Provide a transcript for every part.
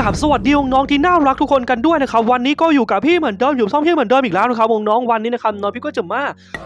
กับสวัสดีน้องที่น่ารักทุกคนกันด้วยนะครับวันนี้ก็อยู่กับพี่เหมือนเดิมอยู่ช่องพี่เหมือนเดิมอีกแล้วนะครับน้องวันนี้นะครับน้องพี่ก็จะมา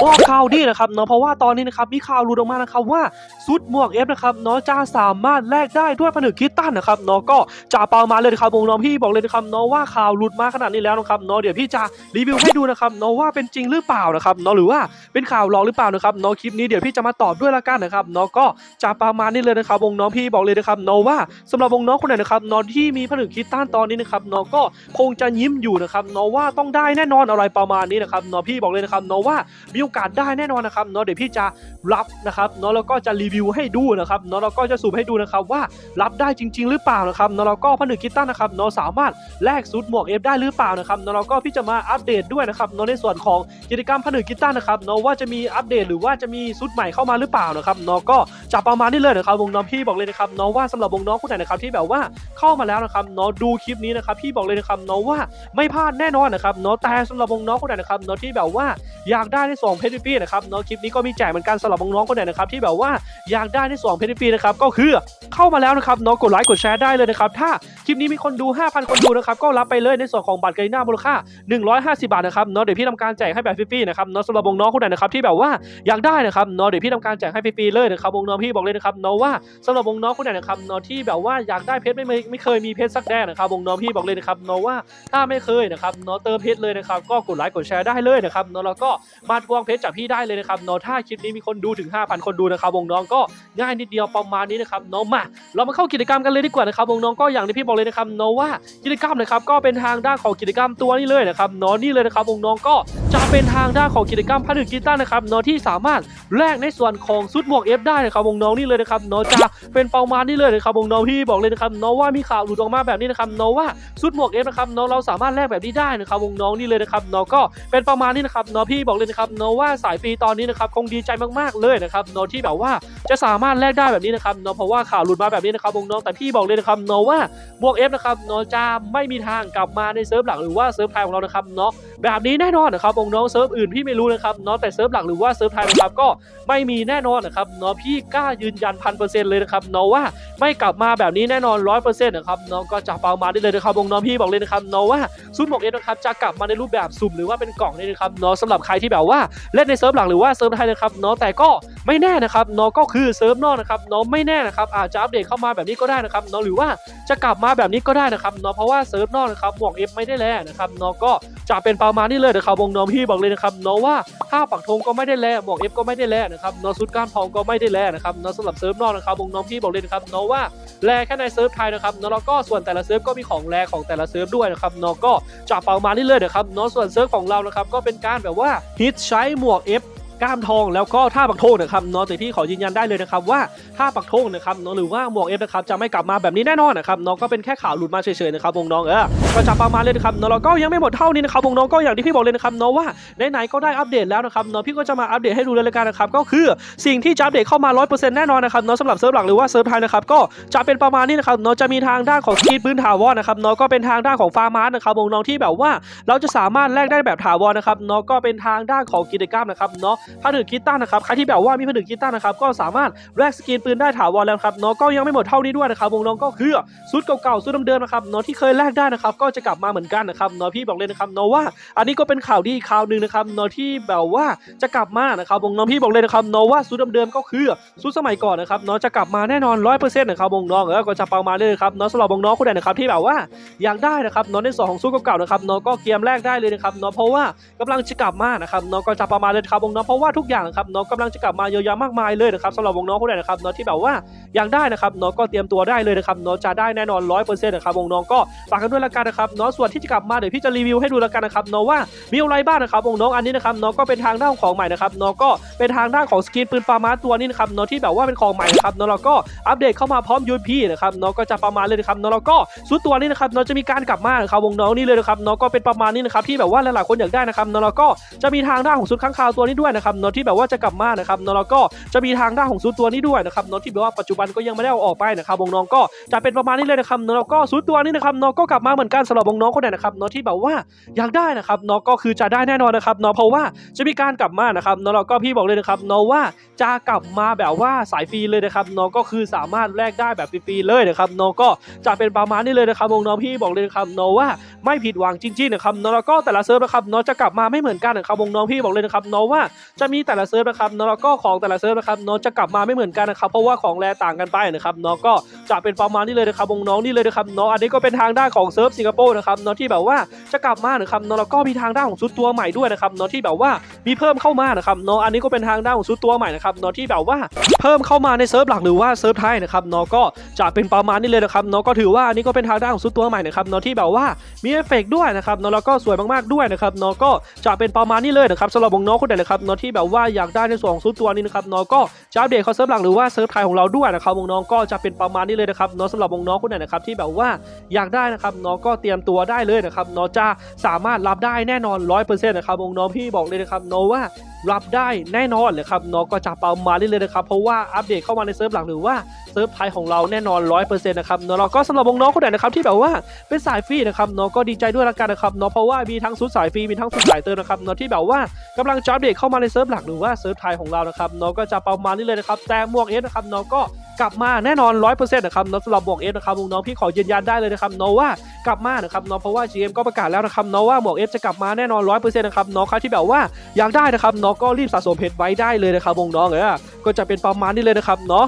บอกข่าวดีนะครับเนาะเพราะว่าตอนนี้นะครับมีข่าวหลุดออกมานะครับว่าซุดหมวกเอฟนะครับเนาะจะสามารถแลกได้ด้วยผนึกคิตตันนะครับเนาะก็จะเปามาเลยนะครับน้องพี่บอกเลยนะครับเนาะว่าข่าวหลุดมาขนาดนี้แล้วนะครับเนาะเดี๋ยวพี่จะรีวิวให้ดูนะครับเนาะว่าเป็นจริงหรือเปล่านะครับเนาะหรือว่าเป็นข่าวหลอกหรือเปล่านะครับเนาะคลิปนี้เดี๋ยวพี่จะมาตอบด้วยละกันนะครับเนาะก็จะประมาณนี้เลยนะครับวงน้องพี่บอกเลยนะครับเนาะว่าสำหรับวงน้องคนไหนนะครับเนาะที่มีผนึกคิตตันตอนนี้นะครับนาะก็คงจะยิ้มอยู่นะครับนาะว่าต้องได้แน่นอนอะไรประมาณนี้นะครับนาะพี่บอกเลยนะครับนาะว่ามีโอกาสได้แน่นอนนะครับนาะเดี๋ยวพี่จะรับนะครับนาะแล้วก็จะรีวิวให้ดูนะครับนาะแล้วก็จะสูบให้ดูนะครับว่ารับได้จริง ๆ หรือเปล่านะครับนาะแล้วก็ผนึกคิตตันนะครับนาะสามารถแลกซุดหมวกเอฟได้หรือเปล่านะครับนาะแล้วก็พี่จะมาอัปเดตด้วยนะครับนาะในส่วนของกิจกรรมผนึกคิตตันนะครับนาะว่าจะมีอัปเดตหรือว่าจะมีซุดใหม่เข้ามาหรือเปล่านะครับนาะก็จะประมาณนี้เลยนะครับวงน้องพี่บอกเลยนะครับนาะว่าสำหรับวงน้องคนไหนนะครับที่แบบว่าเข้ามาแล้วนะครับเนาะดูคลิปนี้นะครับพี่บอกเลยนะครับเนาะว่าไม่พลาดแน่นอนนะครับเนาะแต่สำหรับวงน้องคนไหนนะครับเนาะที่แบบว่าอยากได้ในสองเพจฟรีนะครับเนาะคลิปนี้ก็มีแจกเหมือนกันสำหรับวงน้องคนไหนนะครับที่แบบว่าอยากได้ในสองเพจฟรีนะครับก็คือเข้ามาแล้วนะครับเนาะกดไลค์กดแชร์ได้เลยนะครับถ้าคลิปนี้มีคนดู 5,000 คนดูนะครับก็รับไปเลยในส่วนของบัตรกรน่ามูลค่า 150 บาทนะครับเนาะเดี๋ยวพี่ทำการแจกให้แบบฟรีๆนะครับเนาะสำหรับวงน้องคนไหนนะครับที่แบบว่าอยากได้นะครับเนาะเดี๋ยวพี่ทำการแจกให้ฟรีๆเลยนะครับวงน้องพี่บอกเลยนะครับเนาะว่าสำหรับวงน้องคนไหนนะครับเนาะที่แบบว่าอยากได้เพชรไม่ไม่ไม่เคยมีเพชรักแดงนะครับวงน้องพี่บอกเลยนะครับเนาะว่าถ้าไม่เคยนะครับเนาะเติมเพชรเลยนะครับก็กดไลค์กดแชร์ได้เลยนะครับเนาะแล้วก็มาทวงเพชรจากพี่ได้เลยนะครับเนาะถ้าคลิปนี้มีคนดูถึง 5,000 คนดูนะครับวงน้องก็ง่ายนิดเดียวประมาณนี้นะครับเนาะมาเรามาเข้ากิจกรรมกันเลยดีกว่านะครับวงน้องก็อย่างที่พี่บอกเลยนะครับเนาะว่ากิจกรรมนะครับก็เป็นทางด้านของกิจกรรมตัวนี้เลยนะครับเนาะนี่เลยนะครับวงน้องก็จะเป็นทางด้านของกิจกรรมพันธุ์กีตาร์นะครับเนาะที่สามารถแลกในส่วนของซุดหมวก F ได้นะครับวงน้องนี่เลยนะครับเนาะจะเป็นประมาณนี้เลยนะครับวงน้องพี่บอกเลยนะครับเนาะว่ามีข่าวหลุดออกมาแบบนี้นะครับเนาะว่าซุดหมวก F นะครับเนาะเราสามารถแลกแบบนี้ได้นะครับวงน้องนี่เลยนะครับเนาะก็เป็นประมาณนี้นะครับเนาะพี่บอกเลยนะครับเนาะว่าสายฟรีตอนนี้นะครับคงดีใจมากๆเลยนะครับเนาะที่แบบว่าจะสามารถแลกได้แบบนี้นะครับเนาะเพราะว่าข่าวหลุดมาแบบนี้นะครับวงน้องแต่พี่บอกเลยนะครับเนาะว่าหมวก F นะครับเนาะจะไม่มีทางกลับมาในเซิร์ฟหลักหรือว่าเซิร์ฟไทยของเรานะครับเนาะแบบนี้แน่นอนนะครับวงน้องเซิร์ฟอื่นพี่ไม่รู้นะครับเนาะแต่เซิร์ฟหลักหรือว่าเซิร์ฟไทยนะครับก็ไม่มีแน่นอนนะครับเนาะพี่กล้ายืนยันพันเปอร์เซ็นต์เลยนะครับเนาะว่าไม่กลับมาแบบนี้แน่นอนร้อยเปอร์เซ็นต์นะครับเนาะก็จะเปามาได้เลยนะครับวงน้องพี่บอกเลยนะครับเนาะว่าซุดหมวกเอฟนะครับจะกลับมาในรูปแบบสุ่มหรือว่าเป็นกล่องนี่นะครับเนาะสำหรับใครที่แบบว่าเล่นในเซิร์ฟหลังหรือว่าเซิร์ฟไทยนะครับเนาะแต่ก็ไม่แน่นะครับเนาะก็คือเซิร์ฟนอกนะครับเนาะไม่แน่นะครับอาจจะอัปเดตเข้ามาแบบนี้ก็ได้นะครับเนาะหรือว่าจะกลับมาแบบนี้ก็ได้นะครับเนาะเพราะว่าเซิร์ฟนอกนะครับหมวกเอฟไม่ได้แล้วนะครับเนาะก็ จะเป็นประมาณนี้เลยนะครับวงน้องพี่บอกเลยนะครับเนาะว่าค่าปักธงก็ไม่ได้แลหมวกเอฟก็ไม่ได้แลนะครับเนาะชุดก้านทองก็ไม่ได้แลนะครับเนาะสำหรับเซิร์ฟนอกนะครับวงน้องพี่บอกเลยนะครับเนาะว่าแลแค่ในเซิร์ฟไทยนะครับเนาะแล้วก็ส่วนแต่ละเซิร์ฟก็มีของแลของแต่ละเซิร์ฟด้วยนะครับเนาะก็จะประมาณนี้เลยนะครับเนาะส่วนเซิร์ฟของเรานะครับก็เป็นการแบบว่าฮิตใช้หมวกเอฟ ก้ามทองแล้วก็ท่าปักธงนะครับเนาะแต่พี่ขอยืนยันได้เลยนะครับว่าท่าปักธงนะครับเนาะหรือว่าหมวกเอฟนะครับจะไม่กลับมาแบบนี้แน่นอนนะครับเนาะก็เป็นแค่ข่าวหลุดมาเฉยๆนะครับวงน้องเออก็จะประมาณเลยนะครับเนาะแล้วก็ยังไม่หมดเท่านี้นะครับวงน้องก็อย่างที่พี่บอกเลยนะครับเนาะว่าไหนๆก็ได้อัปเดตแล้วนะครับเนาะพี่ก็จะมาอัปเดตให้ดูเลยละกันนะครับก็คือสิ่งที่จะอัปเดตเข้ามา 100%แน่นอนนะครับเนาะสำหรับเซิร์ฟหลักหรือว่าเซิร์ฟไทยนะครับก็จะเป็นประมาณนี้นะครับเนาะจะมีทางด้านของสกีปืนถาวรนะครับเนาะก็เป็นทางด้านของฟาร์มาร์นะครับวงน้องที่แบบว่าเราจะสามารถแลกได้แบบถาวรนะครับเนาะก็เป็นทางด้านของกิจกรรมนะครับเนาะผนึกกีตาร์นะครับใครที่แบบว่ามีผนึกกีตาร์นะครับก็สามารถแลกสกินปืนได้ถาวรแล้วครับเนาะก็ยังไม่หมดเท่านี้ด้วยนะครับวงน้องก็คือชุดเก่าๆชุดเดิมๆนะครับเนาะที่เคยแลกได้นะครับก็จะกลับมาเหมือนกันนะครับเนาะพี่บอกเลยนะครับเนาะว่า อันนี้ก็เป็นข่าวดีข่าวหนึ่งนะครับเนาะที่แบบว่าจะกลับมานะครับวงน้องพี่บอกเลยนะครับเนาะว่าชุดเดิมๆก็คือชุดสมัยก่อนนะครับเนาะจะกลับมาแน่นอนร้อยเปอร์เซ็นต์นะครับวงน้องเออก็จะประมาณนี้เลยครับเนาะสำหรับวงน้องคนไหนนะครับที่แบบว่าอยากได้นะครับเนาะในส่วนของชุดเก่าๆนะครับเนาะก็เกมแรกได้เลยนะครับเนาะเพราะว่ากำลังจะกลับมานะครับเนาะก็จะประมาณเลยครับวงน้องเพราะว่าทุกอย่างนะครับเนาะกำลังจะกลับมาเยอะแยะมากมายเลยนะครับสำหรับวงน้องคนไหนนะครับเนาะที่แบบว่าอยากได้นะครับเนาะก็เตรียมตัวได้เลยนะครับเนาะจะได้แน่นอนร้อยเปอร์เซ็นต์นะครับวงน้องก็ฝากกันด้วยละกันนะครับเนาะส่วนที่จะกลับมาเดี๋ยวพี่จะรีวิวให้ดูละกันนะครับเนาะว่ามีอะไรบ้างนะครับวงน้องอันนี้นะครับเนาะก็เป็นทางด้านของใหม่นะครับเนาะก็เป็นทางด้านของสกินปืนฟาร์มาตัวนี้นะครับเนาะที่แบบว่าเป็นของใหม่นะครับเนาะแล้วก็อัปเดตเข้ามาพร้อม UP นะครับเนาะก็จะประมาณเลยนะครับเนาะแล้วก็สุดตัวนี้นะครับเนาะจะมีการกลับมาครับวงน้องนี่เลยนะครับเนาะก็เป็นประมาณนี้นะครับที่แบบว่าหลายๆคนอยากได้นะครับเนาะแล้วก็จะมีทางด้านของสุดข้างคาวตัวนี้ด้วยนะครับนะครับเนาะที่แบบว่าจะกลับมานะครับเนาะแล้วก็จะมีทางด้านของซูดตัวนี้ด้วยนะครับเนาะที่แบบว่าปัจจุบันก็ยังไม่ได้เอาออกไปนะครับวงน้องก็จะเป็นประมาณนี้เลยนะครับเนาะแล้วก็ซูดตัวนี้นะครับเนาะก็กลับมาเหมือนกันสำหรับวงน้องคนไหนนะครับเนาะที่แบบว่าอยากได้นะครับเนาะก็คือจะได้แน่นอนนะครับเนาะเพราะว่าจะมีการกลับมานะครับเนาะแล้วก็พี่บอกเลยนะครับเนาะว่าจะกลับมาแบบว่าสายฟรีเลยนะครับเนาะก็คือสามารถแลกได้แบบฟรีๆเลยนะครับเนาะก็จะเป็นประมาณนี้เลยนะครับวงน้องพี่บอกเลยนะครับเนาะว่าไม่ผิดหวังจริงๆนะครับเนาะแล้วก็แต่ละเซิร์ฟนะครับเนาะจะกลับมาไม่เหมือนกันนะครับวงน้องพี่บอกเลยนะครับเนาะว่าจะมีแต่ละเซิร์ฟนะครับเนาะแล้วก็ของแต่ละเซิร์ฟนะครับเนาะจะกลับมาไม่เหมือนกันนะครับเพราะว่าของแรต่างกันไปนะครับเนาะก็จะเป็นประมาณนี้เลยนะครับวงน้องนี่เลยนะครับเนาะอันนี้ก็เป็นทางด้านของเซิร์ฟสิงคโปร์นะครับเนาะที่แบบว่าจะกลับมานะครับเนาะแล้วก็มีทางด้านของซุดตัวใหม่ด้วยนะครับเนาะที่แบบว่ามีเพิ่มเข้ามานะครับเนาะอันนี้ก็เป็นทางด้านของซุดตัวใหม่นะครับเนาะที่แบบว่าเพิ่มเข้ามาในเซิร์ฟหลักหรือว่าเซิร์ฟไทยนะครับเนาะก็จะเป็นประมาณนี้เลยนะครับเนาะก็ถือว่าอันนี้ก็เป็นทางด้านของซุดตัวใหม่นะครับเนาะที่แบบว่ามีเอฟเฟกด้วยนะครับเนาะแล้วก็สวยมากๆด้วยนะครับเนาะก็จะเป็นประมาณนี้เลยนะครับสำหรับวงน้องคนไหนนะครับเนาะที่แบบว่าอยากได้ในส่วนของซุดตัวนี้นะครับน้องก็จะอัปเดตเข้าเซิร์ฟหลังหรือว่าเซิร์ฟไทยของเราด้วยนะครับวงน้องก็จะเป็นประมาณนี้เลยนะครับน้องสำหรับวงน้องคนไหนนะครับที่แบบว่าอยากได้นะครับน้องก็เตรียมตัวได้เลยนะครับน้องจะสามารถรับได้แน่นอน 100%นะครับวงน้องพี่บอกเลยนะครับน้องว่ารับได้แน่นอนเลยครับเนาะก็จะประมาณนี้เลยนะครับเพราะว่าอัปเดตเข้ามาในเซิร์ฟหลักหรือว่าเซิร์ฟไทยของเราแน่นอน100%นะครับเนาะแล้วก็สำหรับวงน้องคนไหนนะครับที่แบบว่าเป็นสายฟรีนะครับเนาะก็ดีใจด้วยละกันนะครับเนาะเพราะว่ามีทั้งซุดสายฟรีมีทั้งซุดสายเติมนะครับเนาะที่แบบว่ากำลังจะอัปเดตเข้ามาในเซิร์ฟหลักหรือว่าเซิร์ฟไทยของเรานะครับเนาะก็จะประมาณนี้เลยนะครับแต่หมวกเอสนะครับเนาะก็กลับมาแน่นอน 100%นะครับเนาะสำหรับหมวกเอสนะครับวงน้องพี่ขอยืนยันได้เลยนะครับเนาะว่ากลับมานะครับเนาะเพราะว่า GM ก็ประกาศแล้วนะครับเนาะว่าหมวกเอสจะกลับมาแน่นอน 100%นะครับเนาะใครที่แบบว่าอยากได้นะครับเนาะก็รีบสะสมเพชรไว้ได้เลยนะครับวงน้องเออก็จะเป็นประมาณนี้เลยนะครับเนาะ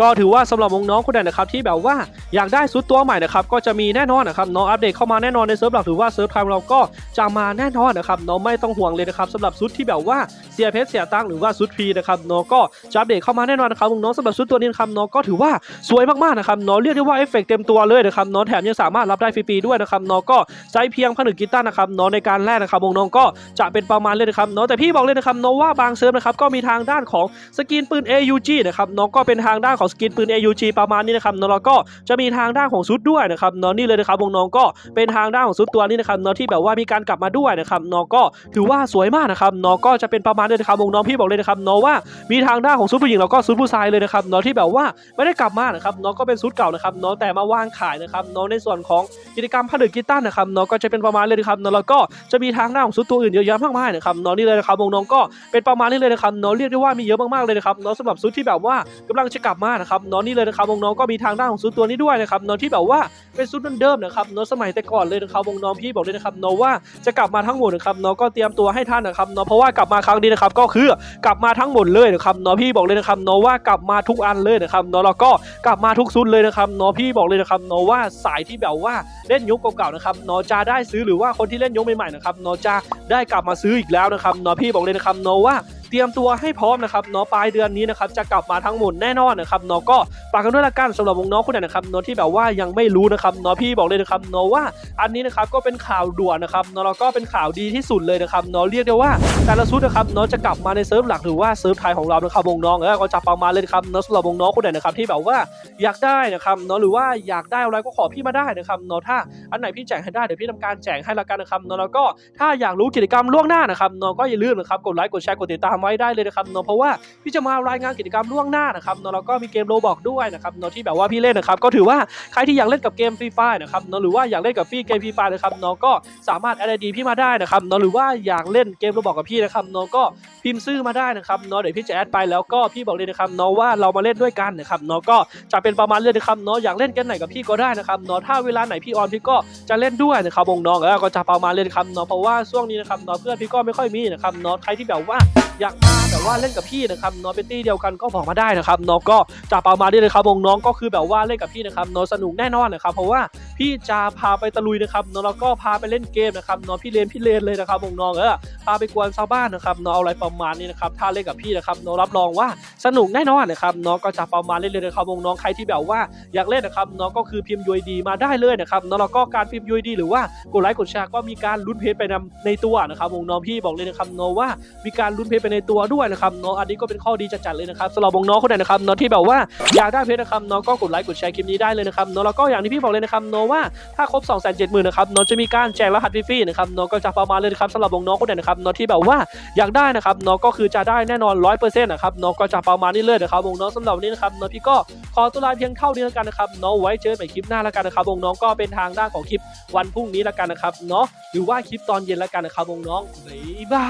ก็ถือว่าสำหรับวงน้องคนใดนนะครับที่แบบว่าอยากได้ซุดตัวใหม่นะครับก็จะมีแน่นอนนะครับเนาะอัปเดตเข้ามาแน่นอนในเซิร์ฟหลักถือว่าเซิร์ฟไทม์เราก็จะมาแน่นอนนะครับเนาะไม่ต้องห่วงเลยนะครับสำหรับซุดที่แบบว่าเสียเพชรเสียตังหรือว่าซุดฟรีนะครับเนาะก็จะอัปเดตเข้ามาแน่นอนนะครับวงน้องสำหรับซุดตัวนี้นะครับเนาะก็ถือว่าสวยมากๆนะครับเนาะเรียกได้ว่าเอฟเฟกต์เต็มตัวเลยนะครับเนาะแถมยังสามารถรับได้ฟรีๆด้วยนะครับเนาะก็ใช้เพียงผนึกกีตาร์นะครับเนาะในการแลกนะครับวงน้องก็จะเป็นประมาณเลยนะครับเนาะแต่พี่บอกเลยนะครับเนาะว่าบางเซิร์ฟนะครับก็มีทางด้านของสกินปืน AUG นะครับเนาะก็เป็นทางด้านของสกินปืน AUG ประมาณนี้นะครับเนาะแล้วก็จะมีทางด้านของซุดด้วยนะครับเนาะนี่เลยนะครับวงน้องก็เป็นทางด้านของซุดตัวนี้นะครับเนาะที่แบบว่ามีการกลับมาด้วยนะครับเนาะก็ถือว่าสวยมากนะครับเนาะก็จะเป็นประมาณนี้นะครับวงน้องพี่บอกเลยนะครับเนาะว่ามีทางด้านของซุดผู้หญิงแล้วก็ซุดผู้ชายเลยนะครับเนาะที่แบบว่าไม่ได้กลับมานะครับเนาะก็เป็นซุดเก่านะครับเนาะแต่มาวางขายนะครับเนาะในส่วนของกิจกรรมผนึกกีตาร์นะครับเนาะก็จะเป็นประมาณเลยนะครับเนาะแล้วก็จะมีทางด้านของซุดตัวอื่นเยอะแยะมากมายนะครับเนาะนี่เลยนะครับวงน้องก็เป็นประมาณนี้เลยนะครับเนาะเรียกได้ว่ามีเยอะมากๆเลยนะครับเนาะสำหรับซุดที่แบบว่ากำลังจะกลับมานะครับเนาะนี่เลยนะครับวงน้องก็มีทางด้านของซุดตัวนี้ด้วยนะครับเนาะที่แบบว่าเป็นซุดเดิมๆนะครับเนาะสมัยแต่ก่อนเลยนะครับวงน้องพี่บอกเลยนะครับเนาะว่าจะกลับมาทั้งหมดนะครับเนาะก็เตรียมตัวให้ท่านนะครับเนาะเพราะว่ากลับมาครั้งนี้นะครับก็คือกลับมาทั้งหมดเลยนะครับเนาะพี่บอกเลยนะครับเนาะว่ากลับมาทุกอันเลยนะครับเนาะแล้วก็กลับมาทุกซุดเลยนะครับเนาะพี่บอกเลยนะครับเนาะว่าสายที่แบบว่าเล่นยุคเก่าๆนะครับเนาะจะได้ซื้อหรือว่าคนที่เล่นยุคใหม่ๆนะครับเนาะจะได้กลับมาซื้ออีกแล้วนะครับเนาะพี่บอกเลยนะครับเนาะว่า เตรียมตัวให้พร้อมนะครับเนาะปลายเดือนนี้นะครับจะกลับมาทั้งหมดแน่นอนนะครับเนาะก็ฝากกันด้วยละกันสำหรับวงน้องคนไหนนะครับเนาะที่แบบว่ายังไม่รู้นะครับเนาะพี่บอกเลยนะครับเนาะว่าอันนี้นะครับก็เป็นข่าวด่วนนะครับเนาะแล้วก็เป็นข่าวดีที่สุดเลยนะครับเนาะเรียกได้ว่าแต่ละชุดนะครับเนาะจะกลับมาในเซิร์ฟหลักหรือว่าเซิร์ฟไทยของเรานะครับวงน้องเออก็จะประมาณเลยนะครับเนาะสำหรับวงน้องคนไหนนะครับที่แบบว่าอยากได้นะครับเนาะหรือว่าอยากได้อะไรก็ขอพี่มาได้นะครับเนาะถ้าอันไหนพี่แจกให้ได้เดี๋ยวพี่ทำการแจกให้ละกันนะครับเนาะแล้วก็ถ้าอยากรู้กิจกรรมล่วงหน้านะครับเนาะก็อย่าลืมนะครับกดไลค์กดแชร์กดติดตามไว้ได้เลยนะครับเนาะเพราะว่าพี่จะมารายงานกิจกรรมล่วงหน้านะครับเนาะแล้วก็มีเกมโรบอกด้วยนะครับเนาะที่แบบว่าพี่เล่นนะครับก็ถือว่าใครที่อยากเล่นกับเกมฟรีไฟนะครับเนาะหรือว่าอยากเล่นกับพี่เกมฟรีไฟนะครับเนาะก็สามารถแอดไอดีพี่มาได้นะครับเนาะหรือว่าอยากเล่นเกมโรบอกกับพี่นะครับเนาะก็พิมพ์ชื่อมาได้นะครับเนาะเดี๋ยวพี่จะแอดไปแล้วก็พี่บอกเลยนะครับเนาะว่าเรามาเล่นด้วยกันนะครับเนาะก็จะเป็นประมาณเรื่องนะครับเนาะอยากเล่นเกมไหนกับพี่ก็ได้นะครับเนาะถ้าเวลาไหนพี่ออนพี่ก็จะเล่นด้วยนะครับวงน้องก็จะประมาณเล่นครับเนาะเพราะว่าช่วงนี้นะครับเนาะเพื่อนพี่ก็ไม่ค่อยมีนะครับเนาะใครที่แบบว่าอยากมาแต่ว่าเล่นกับพี่นะครับน้องเป็นตี้เดียวกันก็บอกมาได้นะครับน้องก็จะประมาณนี้เลยครับวงน้องก็คือแบบว่าเล่นกับพี่นะครับน้องสนุกแน่นอนนะครับเพราะว่าพี่จะพาไปตะลุยนะครับเนาะแล้วก็พาไปเล่นเกมนะครับน้องพี่เลนพี่เลนเลยนะครับวงน้องเออาไปกวนชาวบ้านนะครับเนาะเอาอะไรประมาณนี้นะครับถ้าเล่นกับพี่นะครับเนาะรับรองว่าสนุกแน่นอนนะครับเนาะก็จะประมาณเล่นเลยนะครับวงน้องใครที่แบบว่าอยากเล่นนะครับเนาะก็คือพิมพ์ UID มาได้เลยนะครับเนาะแล้วก็การพิมพ์ UID หรือว่ากดไลค์กดแชร์ก็มีการลุ้นเพจไปนำในตัวนะครับวงน้องพี่บอกเลยนะครับเนาะว่ามีการลุ้นเพจไปในตัวด้วยนะครับเนาะอันนี้ก็เป็นข้อดีจัดๆเลยนะครับสำหรับวงน้องคนไหนนะครับเนาะที่แบบว่าอยากได้เพจนะครับเนาะก็กดไลค์กดแชร์คลิปนี้ได้เลยนะครับเนาะแล้วก็อย่างที่พี่บอกเลยนะครับเนาะว่าถ้าครบ2 7 0 0 0 0นะครับเนาะจะมีการแจกรหัสฟรีๆนะครับเนาะก็จะประมาณเลยนะครับสำหรับน้องคนไหนนะครับเนาะที่แบบว่าอยากได้นะครับเนาะก็คือจะได้แน่นอน100%นะครับเนาะก็จะประมาณนี้เลยนะครับวงน้องสำหรับวันนี้นะครับเนาะพี่ก็ขอตัวลาเพียงเท่านี้แล้วกันนะครับเนาะไว้เจอกันใหม่คลิปหน้าแล้วกันนะครับวงน้องก็เป็นทางด้านของคลิปวันพรุ่งนี้แล้วกันนะครับเนาะหรือว่าคลิปตอนเย็นแล้วกันนะครับวงน้องบ๊ายบา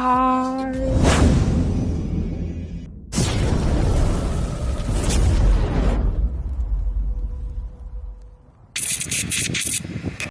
ย